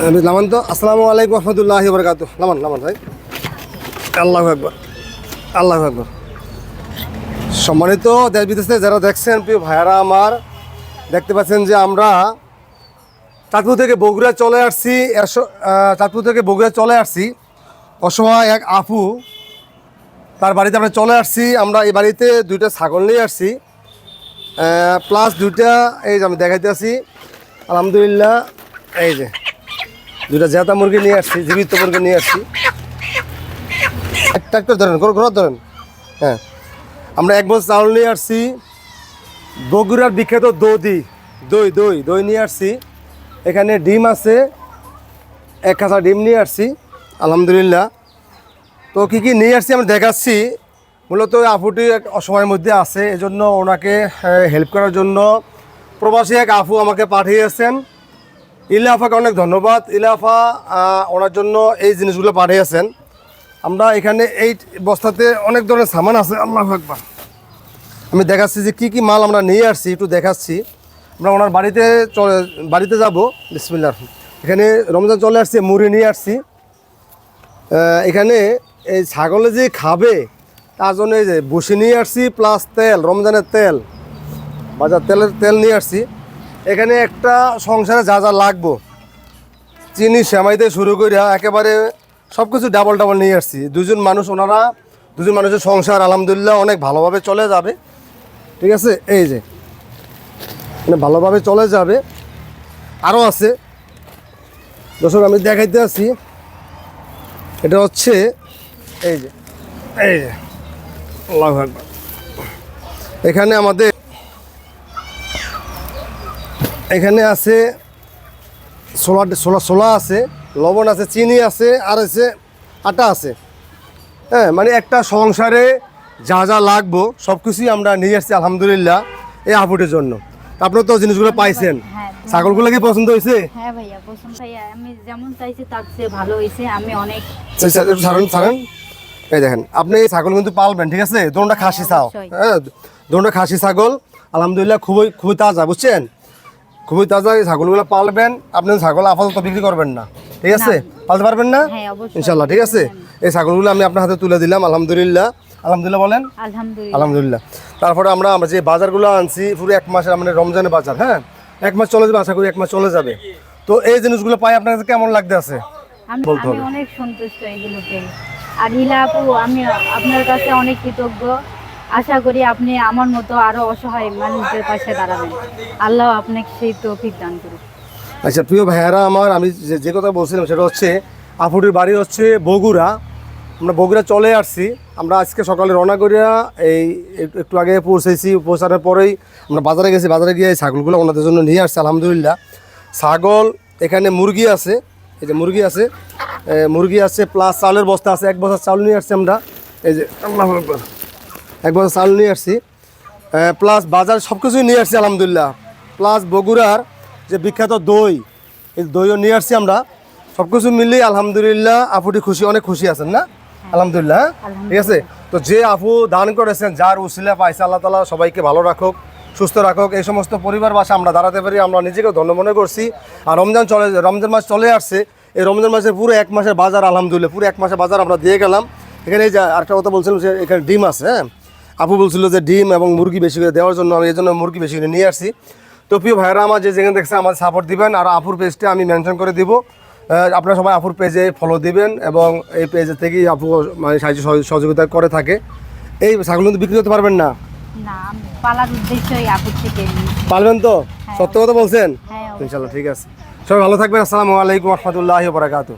লামান তো। আসসালামু আলাইকুম রহমতুল্লাহ বরকাত লামান লামান ভাই। আল্লাহ একবার আল্লাহ একবার সম্মানিত দেশ বিদেশে যারা দেখছেন, প্রিয় ভাইয়ারা আমার, দেখতে পাচ্ছেন যে আমরা চাঁদপুর থেকে বগুড়া চলে আসছি চাঁদপুর থেকে বগুড়া চলে আসছি। অসহায় এক আপু, তার বাড়িতে আমরা চলে আসছি। আমরা এই বাড়িতে দুইটা ছাগল নিয়ে আসছি। প্লাস দুইটা, এই যে আমি দেখাইতে আছি আলহামদুলিল্লাহ, এই যে। দুইটা জেতা মুরগি নিয়ে আসছি, জীবিত মুরগি নিয়ে আসছি। একটা ধরেন ঘর ঘর ধরেন। হ্যাঁ। আমরা এক বছর চাউল নিয়ে আসছি, বগুড়ার বিখ্যাত দধি দই দই দই নিয়ে আসছি। এখানে ডিম আছে, এক খাঁচা ডিম নিয়ে আসছি, আলহামদুলিল্লাহ। তো কী কী নিয়ে আসছি আমি দেখাচ্ছি, মূলত আফুটি এক অসময়ের মধ্যে আছে, এজন্য ওনাকে হেল্প করার জন্য প্রবাসী এক আফু আমাকে পাঠিয়েছেন। ইলাফাকে অনেক ধন্যবাদ। ইলাফা ওনার জন্য এই জিনিসগুলো পাঠিয়েছেন। আমরা এখানে এই বস্তাতে অনেক ধরনের সামান আছে। আল্লাহ একবার আমি দেখাচ্ছি যে কী কী মাল আমরা নিয়ে আসছি, একটু দেখাচ্ছি। আমরা ওনার বাড়িতে চলে, বাড়িতে যাব। বিসমিল্লাহ। এখানে রমজান চলে আসছে, মুড়ি নিয়ে আসছি। এখানে এই ছাগলে যে খাবে, তার জন্য এই যে বসে নিয়ে আসছি, প্লাস তেল, রমজানের তেল, বাজার তেলের তেল নিয়ে আসছি। এখানে একটা সংসারে যা যা লাগবো, চিনি সেমাইতে শুরু করে একেবারে সব কিছু ডাবল ডাবল নিয়ে আসছি। দুজন মানুষ, ওনারা, দুজন মানুষের সংসার আলহামদুলিল্লাহ অনেক ভালোভাবে চলে যাবে। ঠিক আছে? এই যে মানে ভালোভাবে চলে যাবে। আরও আছে। দর্শক, আমি দেখাইতে আছি এটা হচ্ছে, এই যে এই যে, আল্লাহু। এখানে আমাদের এখানে আছে ছোলা ছোলা ছোলা আছে লবণ আছে চিনি আছে আর আছে আটা আছে। হ্যাঁ মানে একটা সংসারে যা যা লাগবো সব কিছুই আমরা নিয়ে আসছি আলহামদুলিল্লাহ এই আপুটের জন্য। আপনার তো জিনিসগুলো পাইছেন। হ্যাঁ, ছাগলগুলো কি পছন্দ হয়েছে হ্যাঁ ভাইয়া পছন্দ ভাইয়া আমি যেমন চাইছি তার চেয়ে ভালো হয়েছে আমি অনেক এই ছা- একটু ছাড়েন ছাড়েন। এই দেখেন আপনি এই ছাগল কিন্তু পালবেন ঠিক আছে? দোনটা খাসি চাও। হ্যাঁ দোনটা খাসি ছাগল আলহামদুলিল্লাহ খুবই খুবই তাজা বুঝছেন? খুবই তাজা এই ছাগলগুলো পালবেন। আপনি ছাগল আপাতত বিক্রি করবেন না। ঠিক আছে? পালতে পারবেন না? হ্যাঁ ইনশাল্লাহ ঠিক আছে? এই ছাগলগুলো আমি আপনার হাতে তুলে দিলাম আলহামদুলিল্লাহ। আলহামদুলিল্লাহ বলেন? আলহামদুলিল্লাহ। তারপরে আমরা আমরা যে বাজারগুলো আনছি পুরো এক মাসের মানে রমজানের বাজার হ্যাঁ? এক মাস চলে যাবে আশা করি এক মাস চলে যাবে। তো এই জিনিসগুলো পাই আপনার কাছে কেমন লাগতে আছে? আমি বলতে হবে। অনেক সন্তুষ্ট এগুলোতে। আর হিলা আপু আমি আপনার কাছে অনেক কৃতজ্ঞ। আশা করি আপনি আমার মতো আরও অসহায় মানুষদের পাশে দাঁড়াবেন। আল্লাহ আপনাকে সেই তৌফিক দান করুন আচ্ছা প্রিয় ভাইয়ারা আমার, আমি যে কথা বলছিলাম সেটা হচ্ছে, আপুটির বাড়ি হচ্ছে বগুড়া। আমরা বগুড়া চলে আসছি। আমরা আজকে সকালে রওনা করিয়া এই একটু- একটু আগে পৌঁছেছি। পৌঁছানোর পরেই আমরা বাজারে গেছি। বাজারে গিয়ে এই ছাগলগুলো ওনাদের জন্য নিয়ে আসছি, আলহামদুলিল্লাহ। ছাগল, এখানে মুরগি আছে। এই যে মুরগি আছে। মুরগি আছে প্লাস চাউলের বস্তা আছে। এক বস্তা চাউল নিয়ে আসছি আমরা। এই যে, আল্লাহু আকবার। চাল নিয়ে আসছি। প্লাস বাজার সব কিছুই নিয়ে আসছি আলহামদুলিল্লাহ। প্লাস বগুড়ার যে বিখ্যাত দই এই দইও নিয়ে আসছি আমরা। সব কিছু মিলিয়ে আলহামদুলিল্লাহ আপুটি খুশি অনেক খুশি আছেন না? আলহামদুলিল্লাহ হ্যাঁ? ঠিক আছে? তো যে আপু দান করেছেন যার উসিলা পাইছে আল্লাহ তালা সবাইকে ভালো রাখুক সুস্থ রাখুক এই সমস্ত পরিবার বাসা আমরা দাঁড়াতে পারি আমরা নিজেকে ধন্য মনে করছি। আর রমজান চলে রমজান মাস চলে আসছে এই রমজান মাসের পুরো এক মাসের বাজার আলহামদুলিল্লাহ পুরো এক মাসের বাজার আমরা দিয়ে গেলাম। এখানে এই যে আরেকটা কথা বলছিলাম যে এখানে ডিম আছে হ্যাঁ? আপু বলছিল যে ডিম এবং মুরগি বেশি করে দেওয়ার জন্য আমি এই জন্য মুরগি বেশি করে নিয়ে আসছি। তো প্রিয় ভাইরা আমার যে যেখানে দেখছে আমার সাপোর্ট দিবেন আর আপুর পেজটা আমি মেনশন করে দিব। আপনারা সবাই আপুর পেজে ফলো দিবেন এবং এই পেজে থেকেই আপু মানে সাহায্য সহ- সহযোগিতা করে থাকে। এই ছাগল কিন্তু বিক্রি করতে পারবেন না। পারবেন তো? সত্য কথা বলছেন? হ্যাঁ ইনশাল্লাহ ঠিক আছে। সবাই ভালো থাকবেন। আসসালামু আলাইকুম রহমতুল্লাহ বারাকাতু